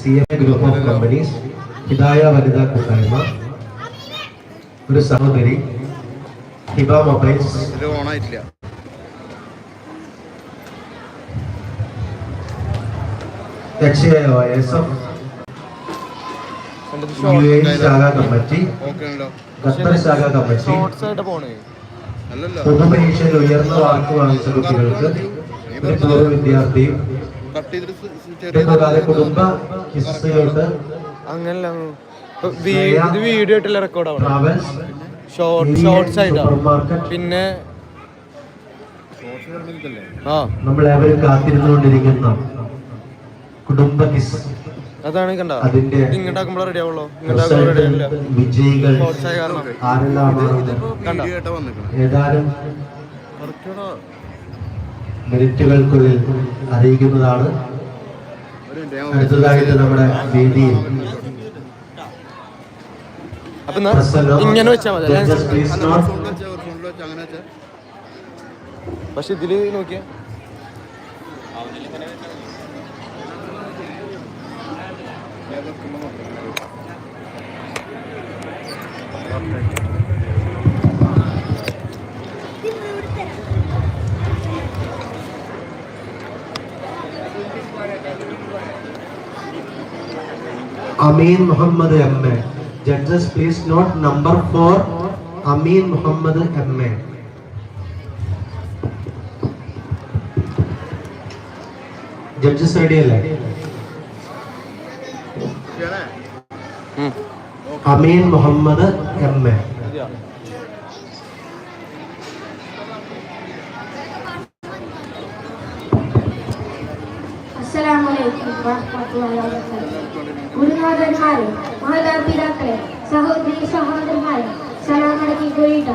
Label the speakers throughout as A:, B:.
A: C M group of companies Hidaya വനിതാ കൂട്ടായ്മ ഒരു സഹോദരി ഹിബ മൊബൈൽസ്. ശാഖ ഉയർന്ന മാർക്ക് വാങ്ങിച്ച കുട്ടികൾക്ക് ഒരു പൂർവ വിദ്യാർത്ഥിയും
B: കട്ട് ചെയ്തിട്ട്
A: കുടുംബ ഹിസ്റ്ററിയോട്ട്
C: അങ്ങനല്ല വീ- ഇത് വീഡിയോ ആയിട്ടല്ല റെക്കോർഡ് ആവണം. ഷോർട്ട് ഷോർട്സ്
A: ആയിട്ടാണ്
C: പിന്നെ
A: നമ്മളേവരും കാത്തിരുന്നുകൊണ്ടിരിക്കുന്ന. കുടുംബ കിസ്
C: അതാണ് കണ്ട?
A: അതിന്റെ
C: ഇങ്ങോട്ടാക്കുമ്പോൾ റെഡി ആവുള്ളൂ. ഇങ്ങോട്ടാക്കുമ്പോൾ റെഡി ആവില്ല.
A: വിജയികൾ
B: വന്നിക്കണേ.
A: ഏതാനും മിനിറ്റുകൾക്കുള്ളിൽ അറിയിക്കുന്നതാണ്. അടുത്തതായിട്ട് നമ്മുടെ വേദിയിൽ
C: ഇങ്ങനെ വെച്ചാൽ മതി.
B: അല്ല,
A: note.
B: ഫോണിൽ വെച്ചാ, ഒരു ഫോണിൽ വെച്ചാ, അങ്ങനെ വെച്ചാ.
C: പക്ഷെ ഇതിൽ നോക്കിയാ
B: ഞാൻ വെക്കുമ്പോ നോക്കാം.
A: Ameen Muhammad M A judges please note number four Ameen Muhammad M A judges ready അല്ലേ
B: ചെയ്യണേ?
C: ഉം.
A: അമീൻ മുഹമ്മദ് എം എ
D: അസ്സലാമലൈക്കും വറഹ്മത്തുള്ളാഹി വബറകാതുഹു ഗുരുനാഥന്മാരെ മാതാപിതാക്കളെ സഹോദരി സഹോദരന്മാരെ സലാമടക്കി അടക്കിക്കൊള്ളിട്ട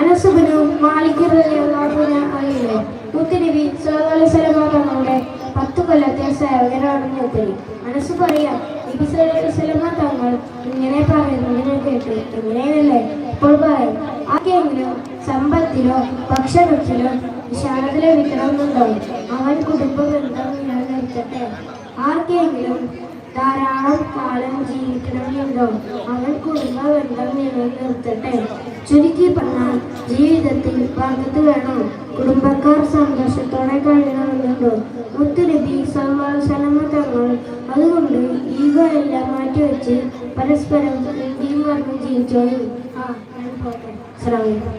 D: അനസുബിനു മാലിക്കുറിനെ അറിയില്ലേ മുത്തുനബി സല്ലല്ലാഹു അലൈഹി വസല്ലം തങ്ങളുടെ പത്ത് കൊല്ലത്തെ സേവകരാണ് മൂപ്പരി മനസ്സ് പറയാം നബി ഇങ്ങനെ പറയുന്നു ഇങ്ങനെ പറയുന്നത് ഞാൻ കേട്ടു ഇങ്ങനെയല്ലേ? ഇപ്പോൾ പറയും ആർക്കെങ്കിലും സമ്പത്തിലോ ഭക്ഷണത്തിലോ വിശാലത ലഭിക്കണമെന്നുണ്ടോ? അവൻ കുടുംബ ബന്ധം നിലനിർത്തട്ടെ. ആർക്കെങ്കിലും ധാരാളം കാലം ജീവിക്കണമെന്നുണ്ടോ അവൻ കുടുംബ ബന്ധം നിലനിർത്തട്ടെ. ചുരുക്കി പറഞ്ഞാൽ ജീവിതത്തിൽ പകത്ത് വേണോ. കുടുംബക്കാർ സന്തോഷത്തോടെ കഴിയണമെന്നുണ്ടോ? മുത്തുനബി സൽമാസലമ തങ്ങൾ അതുകൊണ്ട് ഈഗോ എല്ലാം മാറ്റിവെച്ച് പരസ്പരം ഇന്ത്യയും പറഞ്ഞു ജീവിച്ചോളൂ. ആ ഞാൻ പോട്ടെ. ശ്രമിക്കാം.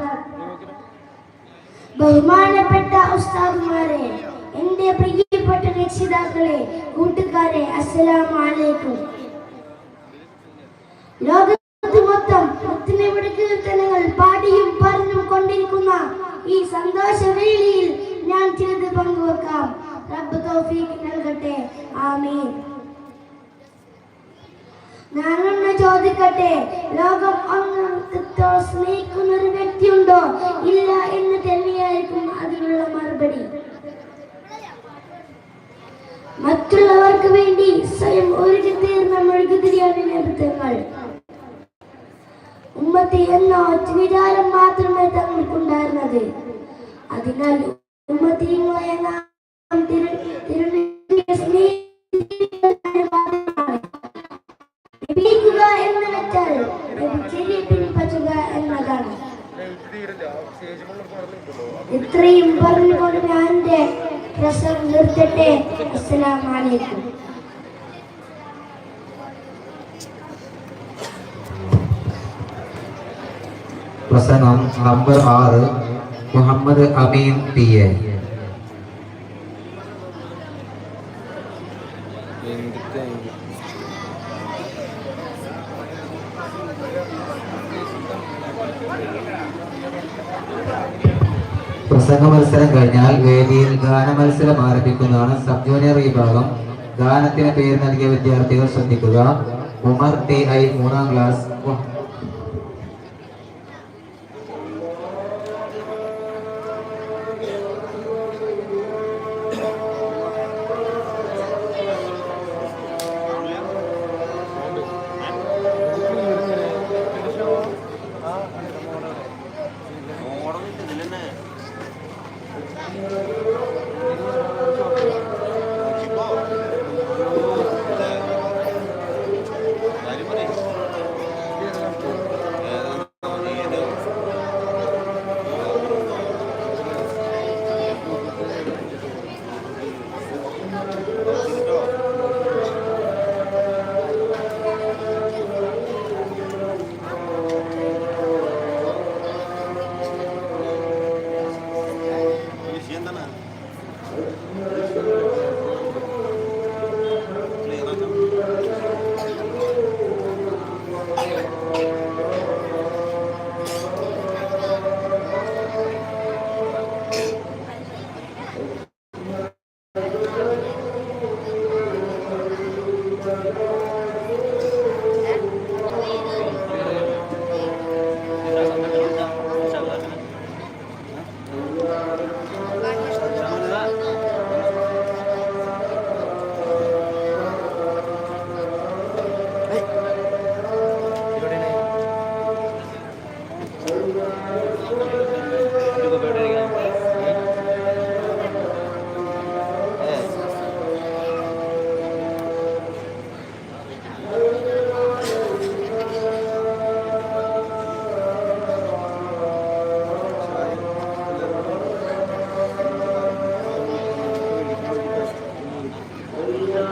D: ബഹുമാനപ്പെട്ട ഉസ്താദുമാരെ എന്റെ പ്രിയപ്പെട്ട രക്ഷിതാക്കളെ കൂട്ടുകാരെ അസ്സലാമു അലൈക്കും ലോകത്ത് മൊത്തം മുത്തിനവിടെ കീർത്തനങ്ങൾ പാടിയും പറഞ്ഞും കൊണ്ടിരിക്കുന്ന ഈ സന്തോഷവേളിയിൽ ഞാൻ ചിലത് പങ്കുവെക്കാം. റബ്ബ് തൗഫീഖ് നൽകട്ടെ. ആമീൻ. ഞാനൊന്ന് ചോദിക്കട്ടെ ലോകം ഒന്ന് സ്നേഹിക്കുന്ന ഒരു വ്യക്തിയുണ്ടോ ഇല്ല എന്ന് തന്നെയായിരിക്കും അതിനുള്ള മറുപടി. മറ്റുള്ളവർക്ക് വേണ്ടി സ്വയം ഒരുക്കി തീർന്ന മെഴുകുതിരിയാണ് നേതൃത്വങ്ങൾ. ഉമ്മത്തി എന്ന വിചാരം മാത്രമേ തങ്ങൾക്കുണ്ടായിരുന്നത്. അതിനാൽ ഉമ്മത്തിങ്ങളെ നാം ഇത്രയും പറഞ്ഞുകൊണ്ട് ഞാൻ എന്റെ പ്രസംഗം നിർത്തട്ടെ. അസ്സലാമലൈക്കും.
E: പ്രസംഗം നമ്പർ ആറ് മുഹമ്മദ് അമീൻ പി എ. പ്രസംഗ മത്സരം കഴിഞ്ഞാൽ വേദിയിൽ ഗാന മത്സരം ആരംഭിക്കുന്നതാണ് സബ് ജൂനിയർ വിഭാഗം. ഗാനത്തിന് പേര് നൽകിയ വിദ്യാർത്ഥികൾ ശ്രദ്ധിക്കുക. ഉമർ ടി ഐ മൂന്നാം ക്ലാസ്.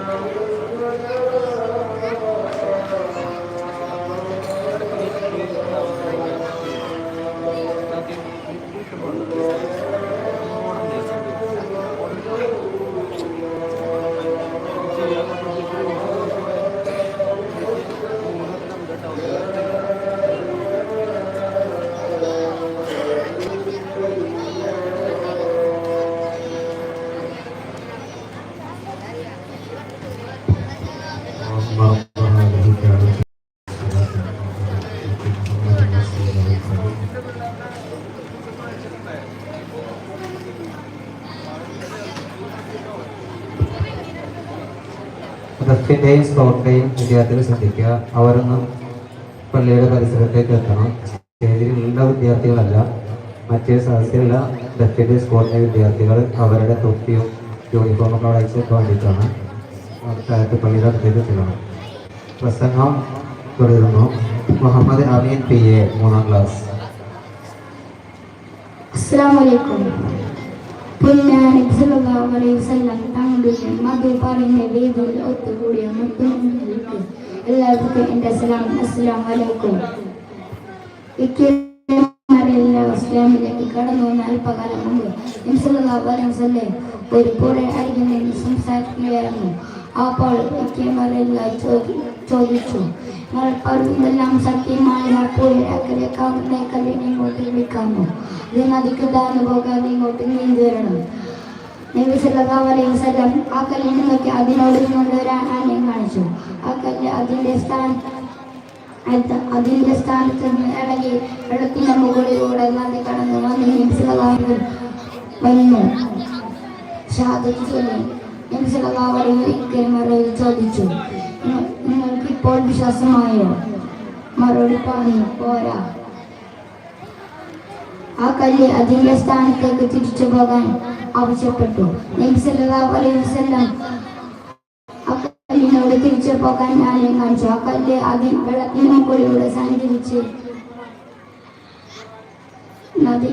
E: Thank you. ദഫിന്റെയും സ്കൗട്ടിന്റെയും വിദ്യാർത്ഥികൾ ശ്രദ്ധിക്കുക അവരൊന്നും പള്ളിയുടെ പരിസരത്തേക്ക് എത്തണം. സ്റ്റേജിലുള്ള വിദ്യാർത്ഥികളല്ല മറ്റേ സദസ്സിലുള്ള ദഫിന്റെ സ്കൗട്ടിന്റെ വിദ്യാർത്ഥികൾ അവരുടെ തൊപ്പിയും യൂണിഫോമൊക്കെ അവിടെ അയച്ചു വേണ്ടിയിട്ടാണ് താഴത്ത് പള്ളിയുടെ അടുത്തേക്ക് ചെല്ലണം. പ്രസംഗം തുടരുന്നു. മുഹമ്മദ് അമീൻ പി എ മൂന്നാം ക്ലാസ്.
F: അസ്സാം പുണ്യാനബി സല്ലല്ലാഹു അലൈഹി വസല്ലം തങ്ങളുടെ മധു പറഞ്ഞ വേദിയിൽ ഒത്തുകൂടിയ മുത്തുമുഖിലേക്ക് എല്ലാവർക്കും എന്റെ സലാം അസ്സലാമു അലൈക്കും ഇക്കിമാരെല്ലാം ഇസ്ലാമിലേക്ക് കടന്നു വന്ന അല്പകാലം മുമ്പ് അലൈഹി വസല്ലം ഒരു പുഴ അരികിൽ നിന്ന് സംസാരിക്കുകയായിരുന്നു അപ്പോൾ ഇക്കിമാരെല്ലാം ചോദിച്ചു നിങ്ങൾ പറയുന്നതെല്ലാം സത്യമായ പുഴയാക്കലേക്കാവുന്ന കല്ലിനെ ഇങ്ങോട്ട് വിളിക്കാമോ ഇത് നദിക്ക് താഴ്ന്നു പോകാതെ ഇങ്ങോട്ട് നീന്തി വരണം നബി സല്ലല്ലാഹു അലൈഹി വസല്ലം ആ കല്ലിനെ നോക്കി അതിനോട് കൊണ്ട് ഒരു ആനയും കാണിച്ചു. ആ കല്ല് അതിന്റെ സ്ഥാനത്ത് അതിന്റെ സ്ഥാനത്ത് ഇളകി വെള്ളത്തിന്റെ മുകളിലൂടെ നദി കടന്നു വന്ന് നബി സല്ലല്ലാഹു വന്നു. ഷാദത്ത് ചൊല്ലി. നബി സല്ലല്ലാഹു അലൈഹി മറുപടി ചോദിച്ചു. "നിങ്ങൾ- നിങ്ങൾക്ക് ഇപ്പോൾ വിശ്വാസമായോ? മറുപടി പറഞ്ഞു പോരാ. ആ കല്ല് അതിന്റെ സ്ഥാനത്തേക്ക് തിരിച്ചു പോകാൻ ആവശ്യപ്പെട്ടു. നബി അലൈഹി വസല്ലം ആ കല്ലിനോട് തിരിച്ചു പോകാൻ ഞാൻ കാണിച്ചു. ആ കല്ല് അതിൽ വെള്ളത്തിന് മുകളിലൂടെ സഞ്ചരിച്ച് നദി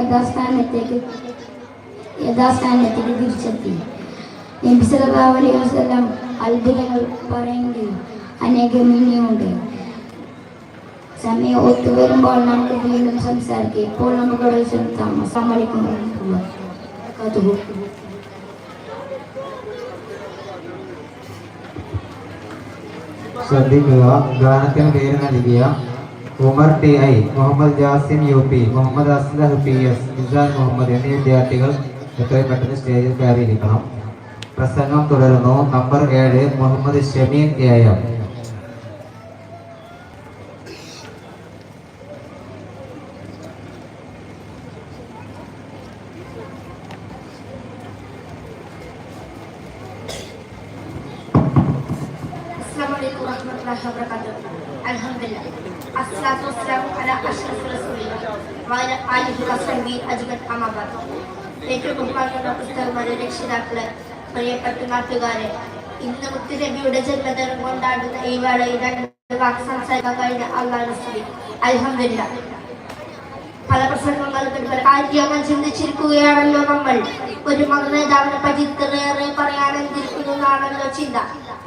F: യഥാസ്ഥാനത്തേക്ക് യഥാസ്ഥാനത്തേക്ക് തിരിച്ചെത്തി. നബി സല്ലല്ലാഹു അലൈഹി വസല്ലം അത്ഭുതങ്ങൾ പറയുകയും അനേകം ഇനിയുണ്ട് സമയം ഒത്തുവരുമ്പോൾ നമുക്ക് വീണ്ടും സംസാരിക്കുക ഇപ്പോൾ നമുക്ക് ഇവിടെ നിർത്താം അസ്സാം വലൈക്കും വറഹ്മത്തുള്ളാഹി
E: ശ്രദ്ധിക്കുക. ഗാനത്തിന് പേര് നൽകിയ Umar T I Muhammad Jasim U P Muhammad Aslah P S Nisan Muhammad എന്നീ വിദ്യാർത്ഥികൾ എത്രയും പെട്ടെന്ന് സ്റ്റേജിൽ കയറിയിരിക്കണം. പ്രസംഗം തുടരുന്നു. നമ്പർ ഏഴ് മുഹമ്മദ് ഷമീൻ എ എം.
G: മുത്തുനബിയുടെ ജന്മദിനം കൊണ്ടാടുന്ന ഈ വേളയിൽ രണ്ട് വാക്ക് സംസാരിക്കാൻ കഴിഞ്ഞ അള്ളാഹു സ്ത്രീ അലഹമില്ല പല പ്രസംഗങ്ങൾക്കും പല കാര്യങ്ങൾ ചിന്തിച്ചിരിക്കുകയാണല്ലോ നമ്മൾ. ഒരു മകനേതാവിനെ പറ്റി ഇത്രയേറെ പറയാനെന്തിരിക്കുന്നതാണല്ലോ ചിന്ത.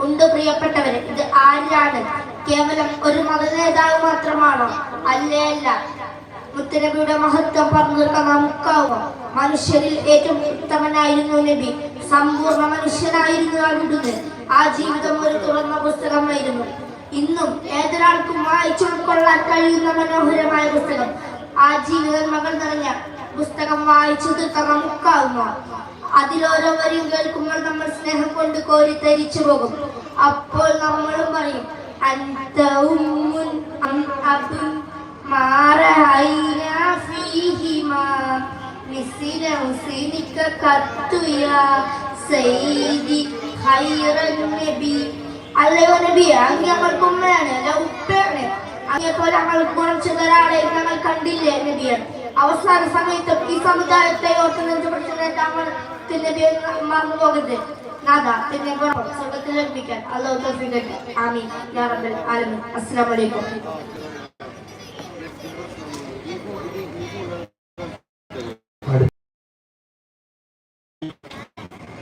G: ഉണ്ട് പ്രിയപ്പെട്ടവരെ ഇത് ആരാണ് കേവലം ഒരു മതനേതാവ് മാത്രമാണോ? അല്ലേ അല്ല. മുത്തനബിയുടെ മഹത്വം പറഞ്ഞു തീർക്കാൻ നമുക്കാവുമോ മനുഷ്യരിൽ ഏറ്റവും ഉത്തമനായിരുന്നു നബി. സമ്പൂർണ മനുഷ്യനായിരുന്നു അവിടുന്ന് ആ ജീവിതം ഒരു തുറന്ന പുസ്തകമായിരുന്നു ഇന്നും ഏതൊരാൾക്കും വായിച്ചു ഉൾക്കൊള്ളാൻ കഴിയുന്ന മനോഹരമായ പുസ്തകം ആ ജീവിതം മകൾ നിറഞ്ഞ പുസ്തകം വായിച്ചു തീർക്കാൻ നമുക്കാവുമോ അതിലോരോ വരിയും കേൾക്കുമ്പോൾ നമ്മൾ സ്നേഹം കൊണ്ട് കോരി തരിച്ചു പോകും അപ്പോൾ നമ്മളും പറയും അന്ത ഉമ്മുൻ അം അബുൻ ما رأينا فيهما مثل حسنك قط يا سيدي خير النبي അല്ലയോ നബി. അങ്ങ് ഞങ്ങൾക്ക് ഉമ്മയാണ് അല്ല ഉപ്പയാണ്. അങ്ങേ പോലെ ഞങ്ങൾക്ക് ഗുണം ചെയ്ത ഒരാളെ ഞങ്ങൾ കണ്ടില്ലേ നബിയാണ് അവസാന സമയത്ത് ഈ സമുദായത്തെ ഓർത്ത് നെഞ്ചുപിടിച്ച താങ്കൾ നബി മറന്നു പോകരുത്. നാദ പിന്നെ സ്വർഗത്തിൽ ലഭിക്കാൻ അള്ളാഹു തൗഫീഖ് ആമീൻ. യാ റബ്ബൽ ആലമീൻ. അസ്സലാമു അലൈക്കും.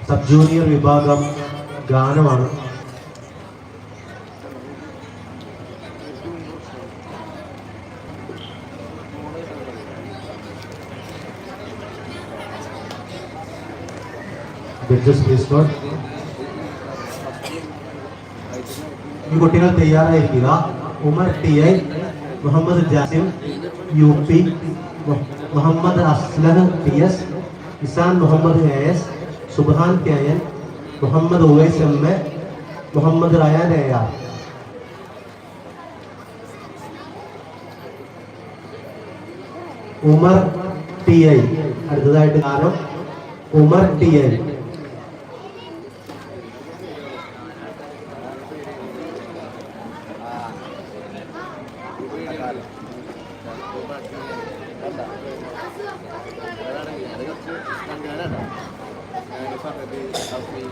A: സബ് ജൂനിയർ വിഭാഗം ഗാനമാണ്. ജഡ്ജസ് പ്ലീസ് നോട്ട് ഈ കുട്ടികൾ തയ്യാറായിരിക്കുക. Umar T I Muhammad Jasim U P Muhammad Aslah P S Isan Muhammad A S Suban K N Muhammad Uvais M A Muhammad Rayan A R. Umar T I അടുത്തതായിട്ട്
D: കാരണം Umar T I. and the family be healthy.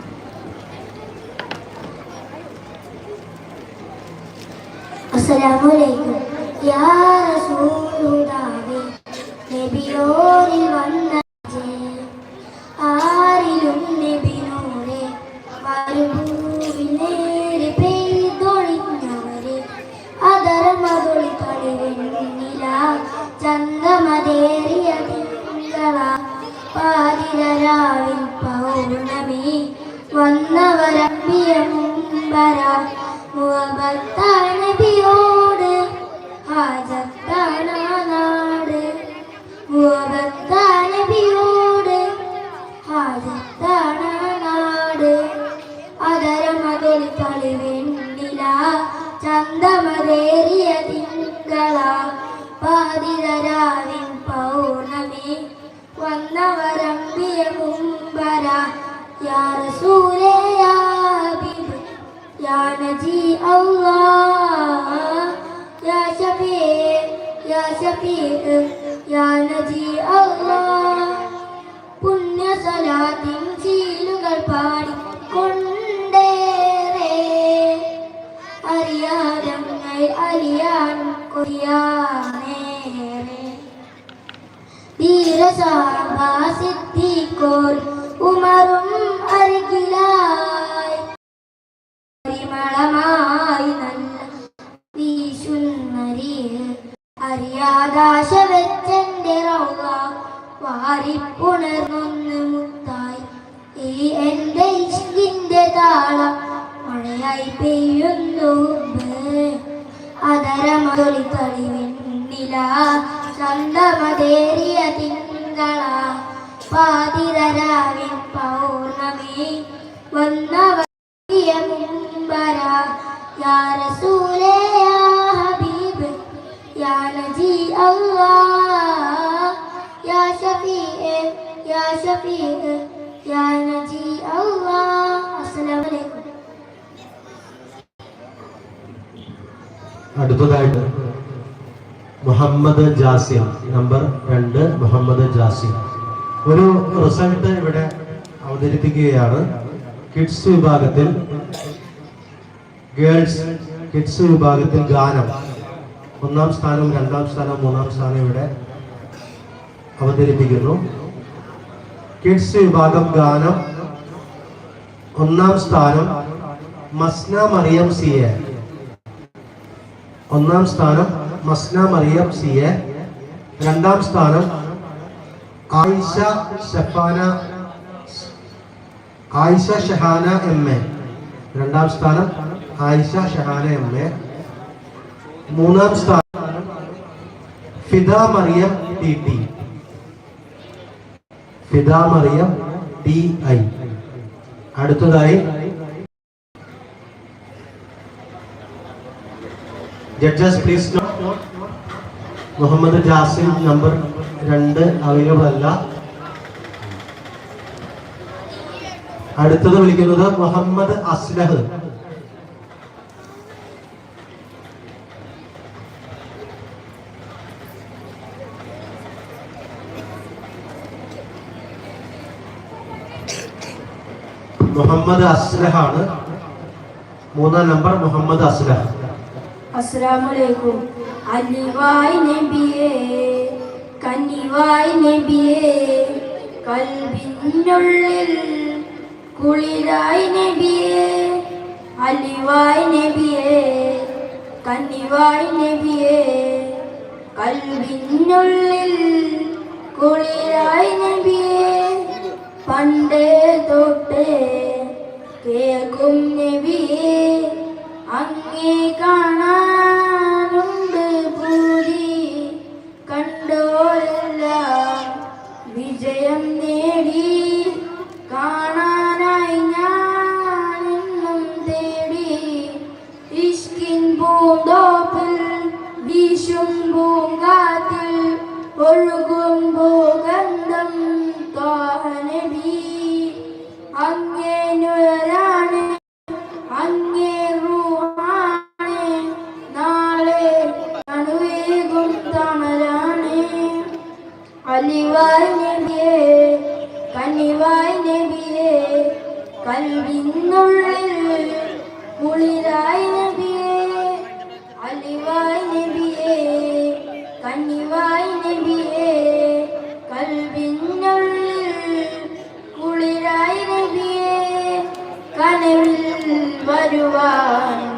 D: Assalamu. Ya Rasul. മുമ്പര മുഹബത്താനബിയോട് ഹാജത്താന നാട് മുഹബത്താനബിയോട് ഹാജത്താന നാട് അതരമതൊളി കളിവെണ്ണില ചന്തമതേറിയ തിങ്കള പാതിരാവിൻ പൗർണമി വന്നവരമ്പിയ മുമ്പര യാ റസൂലേ യാ നജി അല്ലാഹ് യാ ഷഫീ യാ ഷഫീ യാ നജി അല്ലാഹ് പുണ്യ സലാത്തിൻ ചീലുകൾ പാടി കൊണ്ടേറെ അറിയാതങ്ങൾ അറിയാൻ കൊയ്യാനേറെ ധീരസാഭാസിദ്ധിക്കോർ ഉമറും അരികിലായി അറിയാതാശ വെച്ചെന്റെ റൗക വാരിപ്പുണർന്നൊന്ന് മുത്തായി. ഈ എന്റെ ഇഷ്കിന്റെ താളം മഴയായി പെയ്യുന്നു
A: അടുത്തതായിട്ട് മുഹമ്മദ് ജാസിയ നമ്പർ രണ്ട് മുഹമ്മദ് ജാസിയ ഒരു റിസൾട്ട് ഇവിടെ അവതരിപ്പിക്കുകയാണ്. കിഡ്സ് വിഭാഗത്തിൽ ഗേൾസ് കിഡ്സ് വിഭാഗത്തിൽ ഗാനം. ഒന്നാം സ്ഥാനം രണ്ടാം സ്ഥാനം മൂന്നാം സ്ഥാനം ഇവിടെ അവതരിപ്പിക്കുന്നു. കിഡ്സ് വിഭാഗം ഗാനം. ഒന്നാം സ്ഥാനം മസ്ന മറിയം സി എ. ഒന്നാം സ്ഥാനം മസ്ന മറിയം സി എ. രണ്ടാം സ്ഥാനം ആയിഷ ഷഫാന ആയിഷ ഷഹാന എം എ. രണ്ടാം സ്ഥാനം ആയിഷ ഷഹാന എം എ. മൂന്നാം സ്ഥാനം Fida Mariyam T T. Fida Mariyam T I. അടുത്തതായി judges please Muhammad Jasim number രണ്ട് അവൈലബിൾ അല്ല. അടുത്തത് വിളിക്കുന്നത് മുഹമ്മദ് അസ്ലഹ്. മുഹമ്മദ് അസ്ലഹാണ്. മൂന്നാം നമ്പർ മുഹമ്മദ് അസ്ലഹ്.
D: അസ്സലാമലൈക്കും അലിവായ് നബിയേ കന്നിവായ് നബിയേ കൽവിനുള്ളിൽ കുളിരായ് നബിയേ അലിവായ് നബിയേ കന്നിവായ് നബിയേ കൽവിനുള്ളിൽ കുളിരായ് നബിയേ. പണ്ടേ തൊട്ടേ കേൾക്കും നബിയേ അങ്ങേ കാണാനുണ്ട് വിജയം നേടി കാണാനായി ഞാനെന്നും തേടി. ഇഷ്കിൻ പൂന്തോപ്പിൽ വീശും പൂങ്കാറ്റിൽ ഒഴുകും Jaguar.